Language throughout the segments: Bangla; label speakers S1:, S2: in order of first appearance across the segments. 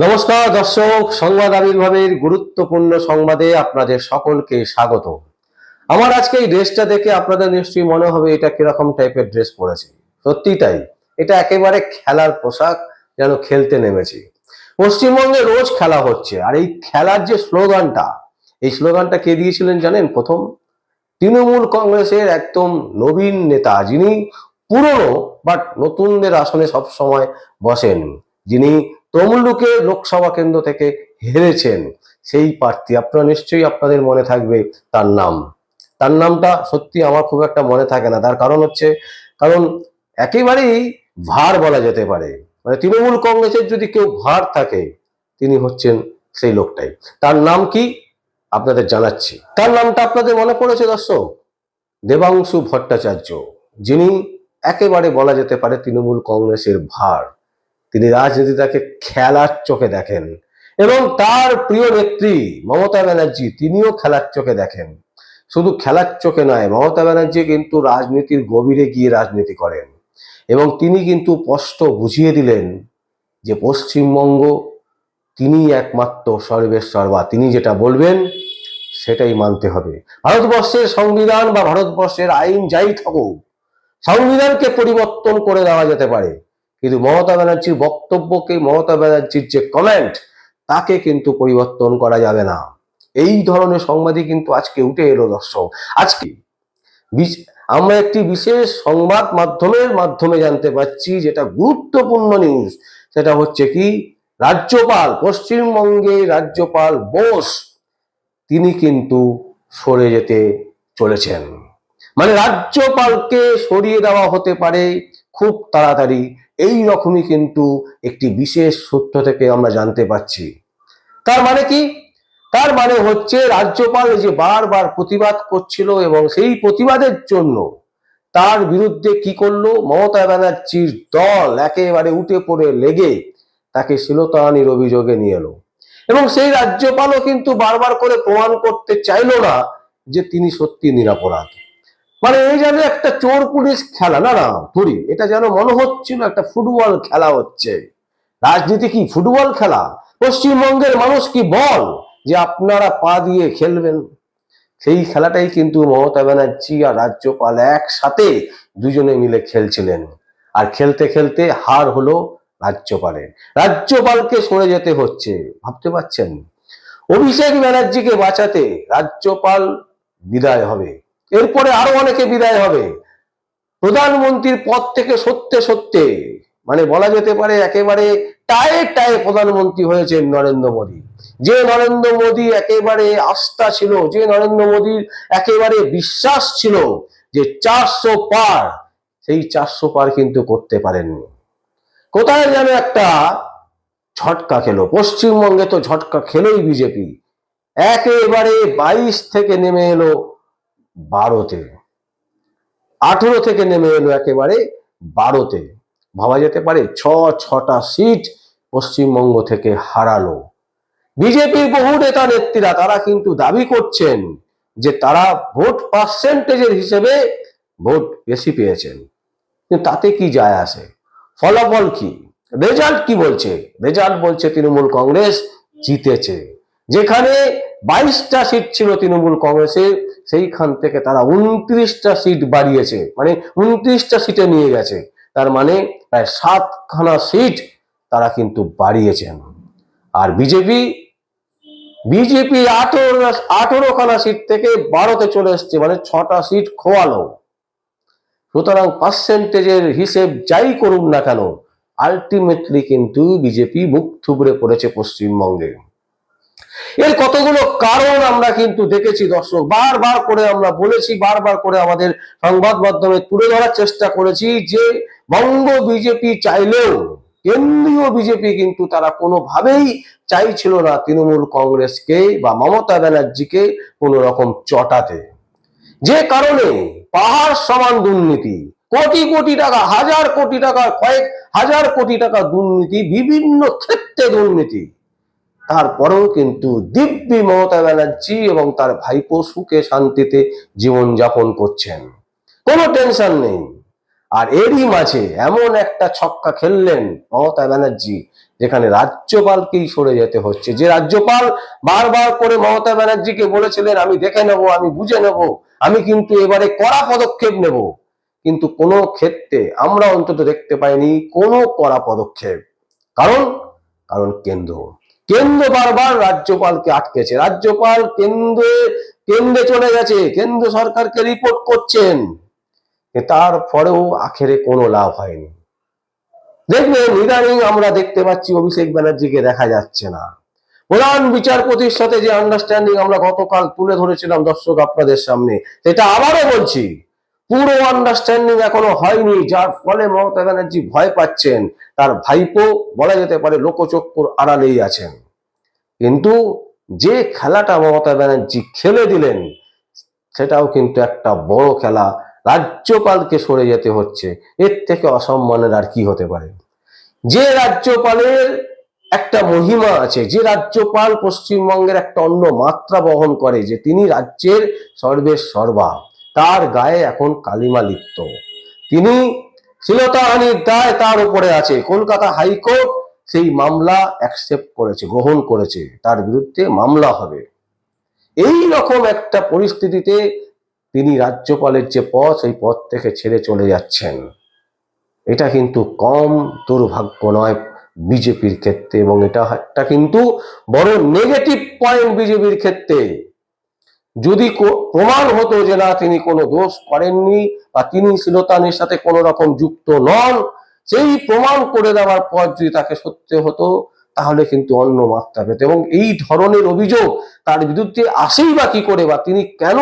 S1: নমস্কার, দর্শক, সংবাদ আবির্ভাবের গুরুত্বপূর্ণ সংবাদে আপনাদের সকলকে স্বাগত। আমার আজকে এই ড্রেসটা দেখে আপনাদের নিশ্চয়ই মনে হবে এটা কীরকম টাইপের ড্রেস পরেছে। সত্যি তাই, এটা একেবারে খেলার পোশাক যেন খেলতে নেমেছি। পশ্চিমবঙ্গে রোজ খেলা হচ্ছে, আর এই খেলার যে স্লোগানটা, এই স্লোগানটা কে দিয়েছিলেন জানেন প্রথম? তৃণমূল কংগ্রেসের একদম নবীন নেতা, যিনি পুরনো বাট নতুনদের আসনে সব সময় বসেন। যিনি তমলুকে লোকসভা কেন্দ্র থেকে হেরেছেন। সেই প্রার্থী আপনারা নিশ্চয়ই আপনাদের মনে থাকবে তার নাম। তার নামটা সত্যি আমার খুব একটা মনে থাকে না। তার কারণ হচ্ছে, কারণ একেবারেই ভার বলা যেতে পারে। মানে তৃণমূল কংগ্রেসের যদি কেউ ভার থাকে, তিনি হচ্ছেন সেই লোকটাই। তার নাম কি? আপনাদের জানাচ্ছি। তার নামটা আপনাদের মনে পড়েছে দর্শক? দেবাংশু ভট্টাচার্য, যিনি একেবারে বলা যেতে পারে তৃণমূল কংগ্রেসের ভার। তিনি রাজনীতিটাকে খেলার চোখে দেখেন। এবং তার প্রিয় নেত্রী মমতা ব্যানার্জি, তিনিও খেলার চোখে দেখেন। শুধু খেলার চোখে নয়, মমতা ব্যানার্জি কিন্তু রাজনীতির গভীরে গিয়ে রাজনীতি করেন। এবং তিনি কিন্তু স্পষ্ট বুঝিয়ে দিলেন যে পশ্চিমবঙ্গ তিনি একমাত্র সর্বেশ্বর বা তিনি যেটা বলবেন সেটাই মানতে হবে। ভারতবর্ষের সংবিধান বা ভারতবর্ষের আইন যাই থাকুক, সংবিধানকে পরিবর্তন করে দেওয়া যেতে পারে। কিন্তু মমতা ব্যানার্জির বক্তব্যকে, মমতা ব্যানার্জির যে কমেন্ট তাকে কিন্তু পরিবর্তন করা যাবে না। এই ধরনের সংবাদই কিন্তু আজকে উঠে এলো দর্শক। আজকে আমরা একটি বিশেষ সংবাদ মাধ্যমের মাধ্যমে জানতে পারছি যেটা গুরুত্বপূর্ণ নিউজ সেটা হচ্ছে কি, রাজ্যপাল, পশ্চিমবঙ্গে রাজ্যপাল বোস, তিনি কিন্তু সরে যেতে চলেছেন। মানে রাজ্যপালকে সরিয়ে দেওয়া হতে পারে খুব তাড়াতাড়ি। এই রকমই কিন্তু একটি বিশেষ সূত্র থেকে আমরা জানতে পারছি। তার মানে কি? তার মানে হচ্ছে রাজ্যপাল যে বারবার প্রতিবাদ করছিল এবং সেই প্রতিবাদের জন্য তার বিরুদ্ধে কি করল? মমতা ব্যানার্জির দল একেবারে উঠে পড়ে লেগে তাকে শিলতানির অভিযোগে নিয়ে এলো। এবং সেই রাজ্যপালও কিন্তু বারবার করে প্রমাণ করতে চাইলো না যে তিনি সত্যি নিরাপরাধ। মানে এই যেন একটা চোর পুলিশ খেলা, না না, ধরি, এটা যেন মনে হচ্ছিল একটা ফুটবল খেলা হচ্ছে। রাজনীতি কি ফুটবল খেলা? পশ্চিমবঙ্গের মানুষ কি বল যে আপনারা পা দিয়ে খেলবেন? সেই খেলাটাই কিন্তু মমতা ব্যানার্জি আর রাজ্যপাল একসাথে দুজনে মিলে খেলছিলেন। আর খেলতে খেলতে হার হলো রাজ্যপালের। রাজ্যপালকে সরে যেতে হচ্ছে, ভাবতে পারছেন? অভিষেক ব্যানার্জিকে বাঁচাতে রাজ্যপাল বিদায় হবে। এরপরে আরও অনেকে বিদায় হবে। প্রধানমন্ত্রীর পদ থেকে সত্যে সত্যে মানে বলা যেতে পারে একেবারে টায়ে টায়ে প্রধানমন্ত্রী হয়েছেন নরেন্দ্র মোদী। যে নরেন্দ্র মোদী একেবারে আস্থা ছিল, যে নরেন্দ্র মোদীর একেবারে বিশ্বাস ছিল যে চারশো পার, সেই চারশো পার কিন্তু করতে পারেননি। কোথায় যেন একটা ঝটকা খেলো। পশ্চিমবঙ্গে তো ঝটকা খেলোই বিজেপি। একেবারে বাইশ থেকে নেমে এলো বারোতে। আঠেরো থেকে নেমে এলো একেবারে বারোতে। ভাবা যেতে পারে ছ, ছটা সিট পশ্চিমবঙ্গ থেকে হারালো। বিজেপির বহু নেতা, নেত্রীরা তারা কিন্তু দাবি করছেন যে তারা ভোট পার্সেন্টেজের হিসেবে ভোট বেশি পেয়েছেন। তাতে কি যায় আসে? ফলাফল কি? রেজাল্ট কি বলছে? রেজাল্ট বলছে তৃণমূল কংগ্রেস জিতেছে। যেখানে বাইশটা সিট ছিল তৃণমূল কংগ্রেসের সেইখান থেকে তারা উনত্রিশটা সিট বাড়িয়েছে মানে উনত্রিশটা সিটে নিয়ে গেছে। তার মানে প্রায় সাতখানা সিট তারা কিন্তু বাড়িয়েছেন। আর বিজেপি বিজেপি আঠেরো আঠেরো খানা সিট থেকে বারোতে চলে এসছে মানে ছটা সিট খোয়ালো। সুতরাং পার্সেন্টেজের হিসেব যাই করুক না কেন, আলটিমেটলি কিন্তু বিজেপি মুখ থুবড়ে পড়েছে পশ্চিমবঙ্গে। এর কতগুলো কারণ আমরা কিন্তু দেখেছি, দর্শক। বারবার করে আমরা বলেছি, বারবার করে আমাদের সংবাদ মাধ্যমে তুলে ধরার চেষ্টা করেছি যে বঙ্গ বিজেপি চাইলেও, কেন্দ্রীয় বিজেপি কিন্তু তারা কোনোভাবেই চাইছিল না তৃণমূল কংগ্রেসকে বা মমতা ব্যানার্জিকে কোনো রকম চটাতে। যে কারণে পাহাড় সমান দুর্নীতি, কোটি কোটি টাকা, হাজার কোটি টাকা কয়েক হাজার কোটি টাকা দুর্নীতি, বিভিন্ন ক্ষেত্রে দুর্নীতি তারপরেও কিন্তু দিব্যি মমতা ব্যানার্জি এবং তার ভাইপো সুখে শান্তিতে জীবন যাপন করছেন। কোনো টেনশন নেই। আর এরই মাঝে এমন একটা ছক্কা খেললেন মমতা ব্যানার্জি, যেখানে রাজ্যপালকেই সরে যেতে হচ্ছে। যে রাজ্যপাল বারবার করে মমতা ব্যানার্জিকে বলেছিলেন, আমি দেখে নেব, আমি বুঝে নেব, আমি কিন্তু এবারে কড়া পদক্ষেপ নেব। কিন্তু কোনো ক্ষেত্রে আমরা অন্তত দেখতে পাইনি কোনো কড়া পদক্ষেপ। কারণ? কারণ কেন্দ্র। কেন্দ্র বারবার রাজ্যপালকে আটকেছে। রাজ্যপাল কেন্দ্রে কেন্দ্রে চলে গেছে। কেন্দ্র সরকারকে রিপোর্ট করছেন। তারপরেও আখেরে কোনো লাভ হয়নি। দেখবেন, ইদানিং আমরা দেখতে পাচ্ছি অভিষেক ব্যানার্জিকে দেখা যাচ্ছে না। প্রধান বিচারপতির সাথে যে আন্ডারস্ট্যান্ডিং আমরা গতকাল তুলে ধরেছিলাম দর্শক আপনাদের সামনে, সেটা আবারও বলছি। পুরো আন্ডারস্ট্যান্ডিং এখনও হয়নি, যার ফলে মমতা ব্যানার্জি ভয় পাচ্ছেন। তার ভাইপো বলা যেতে পারে লোকচক্ষুর আড়ালেই আছেন। কিন্তু যে খেলাটা মমতা ব্যানার্জি খেলে দিলেন, সেটাও কিন্তু একটা বড় খেলা। রাজ্যপালকে সরে যেতে হচ্ছে, এর থেকে অসম্মানের আর কি হতে পারে? যে রাজ্যপালের একটা মহিমা আছে, যে রাজ্যপাল পশ্চিমবঙ্গের একটা অন্য মাত্রা বহন করে, যে তিনি রাজ্যের সর্বের সর্বা। তার গায়ে এখন কালিমা লিপ্ত। তিনি শ্লীলতাহানির দায় তার উপরে আছে। কলকাতা হাইকোর্ট সেই মামলা অ্যাকসেপ্ট করেছে, গ্রহণ করেছে। তার বিরুদ্ধে মামলা হবে। এই রকম একটা পরিস্থিতিতে তিনি রাজ্যপালের যে পদ, সেই পদ থেকে ছেড়ে চলে যাচ্ছেন। এটা কিন্তু কম দুর্ভাগ্য নয় বিজেপির ক্ষেত্রে এবং এটা একটা কিন্তু বড় নেগেটিভ পয়েন্ট বিজেপির ক্ষেত্রে। যদি প্রমাণ হতো যে না, তিনি কোনো দোষ করেননি বা তিনি শ্লীলতানির সাথে কোনো রকম যুক্ত নন, সেই প্রমাণ করে দেওয়ার পর যদি তাকে সত্য হতো, তাহলে কিন্তু অন্য মাত্রা পেত। এবং এই ধরনের অভিযোগ তার বিরুদ্ধে আসেই বা কি করে বা তিনি কেন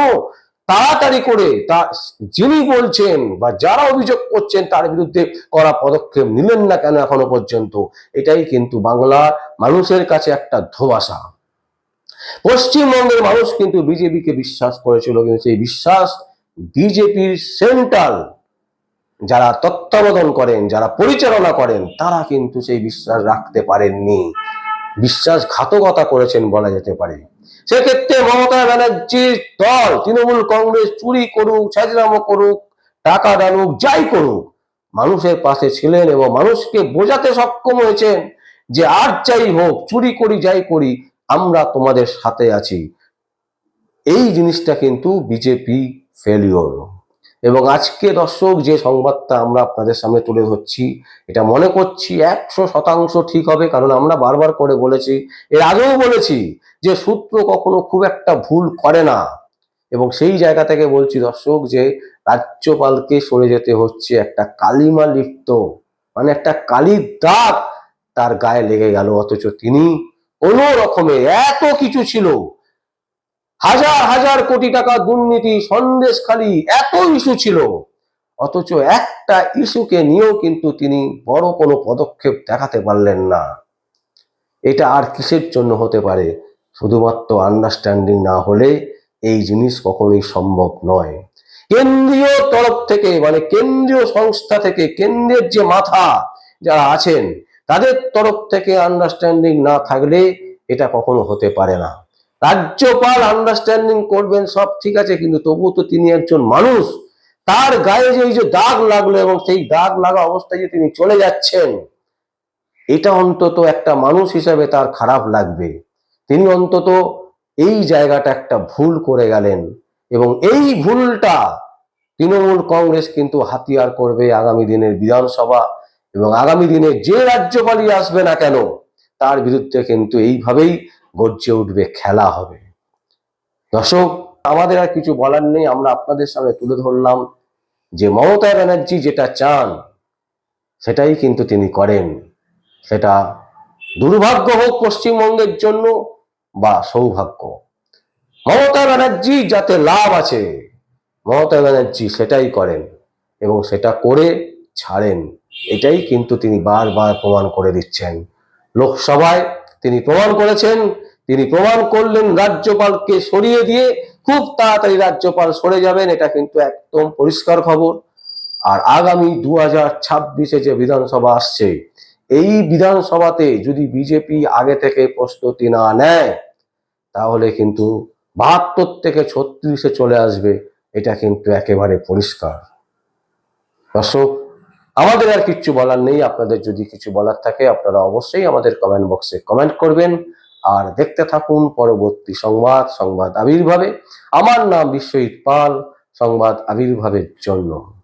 S1: তাড়াতাড়ি করে তা যিনি বলছেন বা যারা অভিযোগ করছেন তার বিরুদ্ধে করা পদক্ষেপ নিলেন না কেন এখনও পর্যন্ত? এটাই কিন্তু বাংলার মানুষের কাছে একটা ধোবাসা পশ্চিমবঙ্গের মানুষ কিন্তু বিজেপিকে বিশ্বাস করেছিল, কিন্তু সেই বিশ্বাস বিজেপির সেন্ট্রাল যারা তত্ত্বাবধান করেন, যারা পরিচালনা করেন, তারা কিন্তু সেই বিশ্বাস রাখতে পারেননি। বিশ্বাসঘাতকতা করেছেন বলা যেতে পারে। সেক্ষেত্রে মমতা ব্যানার্জির দল, তৃণমূল কংগ্রেস চুরি করুক ছাজরামো করুক, টাকা ডানুক যাই করুক, মানুষের পাশে ছিলেন এবং মানুষকে বোঝাতে সক্ষম হয়েছেন যে আর যাই হোক, চুরি করি, যাই করি আমরা তোমাদের সাথে আছি। এই জিনিসটা কিন্তু বিজেপি ফেলিওর এবং আজকে দর্শক, যে সংবাদটা আমরা আপনাদের সামনে তুলে ধরছি, এটা মনে করছি একশো শতাংশ ঠিক হবে, কারণ আমরা বারবার করে বলেছি, এর আগেও বলেছি যে সূত্র কখনো খুব একটা ভুল করে না। এবং সেই জায়গা থেকে বলছি দর্শক, যে রাজ্যপালকে সরে যেতে হচ্ছে একটা কালিমা লিপ্ত মানে একটা কালির দাগ তার গায়ে লেগে গেল, অথচ তিনি কোনো রকমে এত কিছু ছিল। হাজার হাজার কোটি টাকা দুর্নীতি সন্দেশ খালি এত ইস্যু ছিল। অথচ একটা ইস্যুকে নিয়েও কিন্তু তিনি বড় কোনো পদক্ষেপ দেখাতে পারলেন না। এটা আর কিসের জন্য হতে পারে? শুধুমাত্র আন্ডারস্ট্যান্ডিং না হলে এই জিনিস কখনোই সম্ভব নয়। কেন্দ্রীয় তরফ থেকে মানে কেন্দ্রীয় সংস্থা থেকে, কেন্দ্রের যে মাথা যারা আছেন তাদের তরফ থেকে আন্ডারস্ট্যান্ডিং না থাকলে এটা কখনো হতে পারে না। রাজ্যপাল আন্ডারস্ট্যান্ডিং করবেন, সব ঠিক আছে, কিন্তু তবুও তো তিনি একজন মানুষ। তার গায়ে যে এই যে দাগ লাগল এবং সেই দাগ লাগা অবস্থায় যে তিনি চলে যাচ্ছেন, এটা অন্তত একটা মানুষ হিসাবে তার খারাপ লাগবে। তিনি অন্তত এই জায়গাটা একটা ভুল করে গেলেন এবং এই ভুলটা তৃণমূল কংগ্রেস কিন্তু হাতিয়ার করবে আগামী দিনের বিধানসভা এবং আগামী দিনে যে রাজ্যপালই আসবে না কেন, তার বিরুদ্ধে কিন্তু এইভাবেই গর্জে উঠবে, খেলা হবে। দর্শক, আমাদের আর কিছু বলার নেই, আমরা আপনাদের সামনে তুলে ধরলাম যে মমতা ব্যানার্জি যেটা চান, সেটাই কিন্তু তিনি করেন। সেটা দুর্ভাগ্য হোক পশ্চিমবঙ্গের জন্য বা সৌভাগ্য। মমতা ব্যানার্জি যাতে লাভ আছে, মমতা ব্যানার্জি সেটাই করেন এবং সেটা করে ছাড়েন। এটাই কিন্তু তিনি বারবার প্রমাণ করে দিচ্ছেন। লোকসভায় তিনি প্রমাণ করেছেন, তিনি প্রমাণ করলেন রাজ্যপালকে সরিয়ে দিয়ে খুব তাড়াতাড়ি রাজ্যপাল সরে যাবেন, এটা কিন্তু একদম পরিষ্কার খবর। আর আগামী দু হাজার ছাব্বিশে যে বিধানসভা আসছে, এই বিধানসভাতে যদি বিজেপি আগে থেকে প্রস্তুতি না নেয়, তাহলে কিন্তু বাহাত্তর থেকে ছত্রিশে চলে আসবে, এটা কিন্তু একেবারে পরিষ্কার। দর্শক আমাদের আর কিছু বলার নেই। আপনাদের যদি কিছু বলার থাকে, আপনারা অবশ্যই আমাদের কমেন্ট বক্সে কমেন্ট করবেন। আর দেখতে থাকুন পরবর্তী সংবাদ সংবাদ আবির্ভাবে। আমার নাম বিশ্বজিৎ পাল, সংবাদ আবির্ভাবের জন্য।